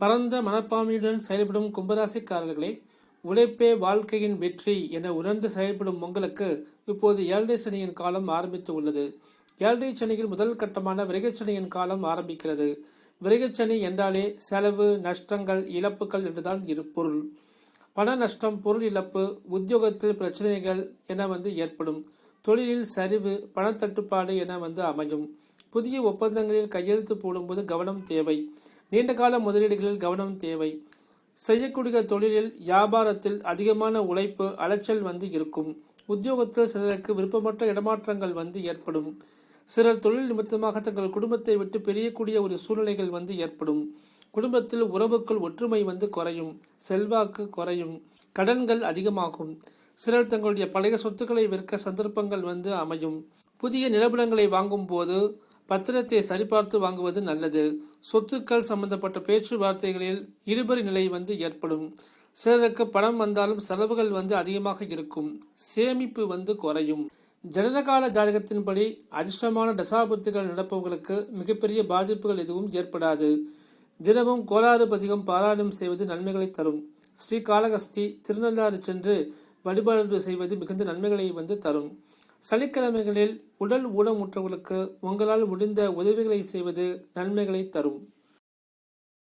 பரந்த மனப்பான்மையுடன் செயல்படும் கும்பராசிக்காரர்களே உழைப்பே வாழ்க்கையின் வெற்றி என உணர்ந்து செயல்படும் உங்களுக்கு இப்போது ஏழரை சனியின் காலம் ஆரம்பித்து உள்ளது. ஏழரை சனியில் முதல் கட்டமான விரகச்சனியின் காலம் ஆரம்பிக்கிறது. விரகச்சனி என்றாலே செலவு நஷ்டங்கள் இழப்புகள் என்றுதான் இரு பொருள். பண நஷ்டம் பொருள் இழப்பு உத்தியோகத்தில் பிரச்சனைகள் என வந்து ஏற்படும். தொழிலில் சரிவு பணத்தட்டுப்பாடு என வந்து அமையும். புதிய ஒப்பந்தங்களில் கையெழுத்து போடும்போது கவனம் தேவை. நீண்டகால முதலீடுகளில் கவனம் தேவை. செய்யக்கூடிய தொழிலில் வியாபாரத்தில் அதிகமான உழைப்பு அலைச்சல் வந்து இருக்கும். உத்தியோகத்தில் சிலருக்கு விருப்பமற்ற இடமாற்றங்கள் வந்து ஏற்படும். சிலர் தொழில் நிமித்தமாக தங்கள் குடும்பத்தை விட்டு பிரியக்கூடிய ஒரு சூழ்நிலைகள் வந்து ஏற்படும். குடும்பத்தில் உறவுக்குள் ஒற்றுமை வந்து குறையும். செல்வாக்கு குறையும். கடன்கள் அதிகமாகும். சிலர் தங்களுடைய பழைய சொத்துக்களை விற்க சந்தர்ப்பங்கள் வந்து அமையும். புதிய நிலப்படங்களை வாங்கும் போது பத்திரத்தை சரிபார்த்து வாங்குவது நல்லது. சொத்துக்கள் சம்பந்தப்பட்ட பேச்சுவார்த்தைகளில் இருபறி நிலை வந்து ஏற்படும். சிலருக்கு பணம் வந்தாலும் செலவுகள் வந்து அதிகமாக இருக்கும். சேமிப்பு வந்து குறையும். ஜனனகால ஜாதகத்தின்படி அதிர்ஷ்டமான தசாபுத்திகள் நடப்பவங்களுக்கு மிகப்பெரிய பாதிப்புகள் எதுவும் ஏற்படாது. தினமும் கோளாறு பதிகம் பாராயணம் செய்வது நன்மைகளை தரும். ஸ்ரீ காளகஸ்தி திருநள்ளாறு சென்று வழிபாடு செய்வது மிகுந்த நன்மைகளை வந்து தரும். சனிக்கிழமைகளில் உடல் ஊனமுற்றவர்களுக்கு உங்களால் முடிந்த உதவிகளை செய்வது நன்மைகளை தரும்.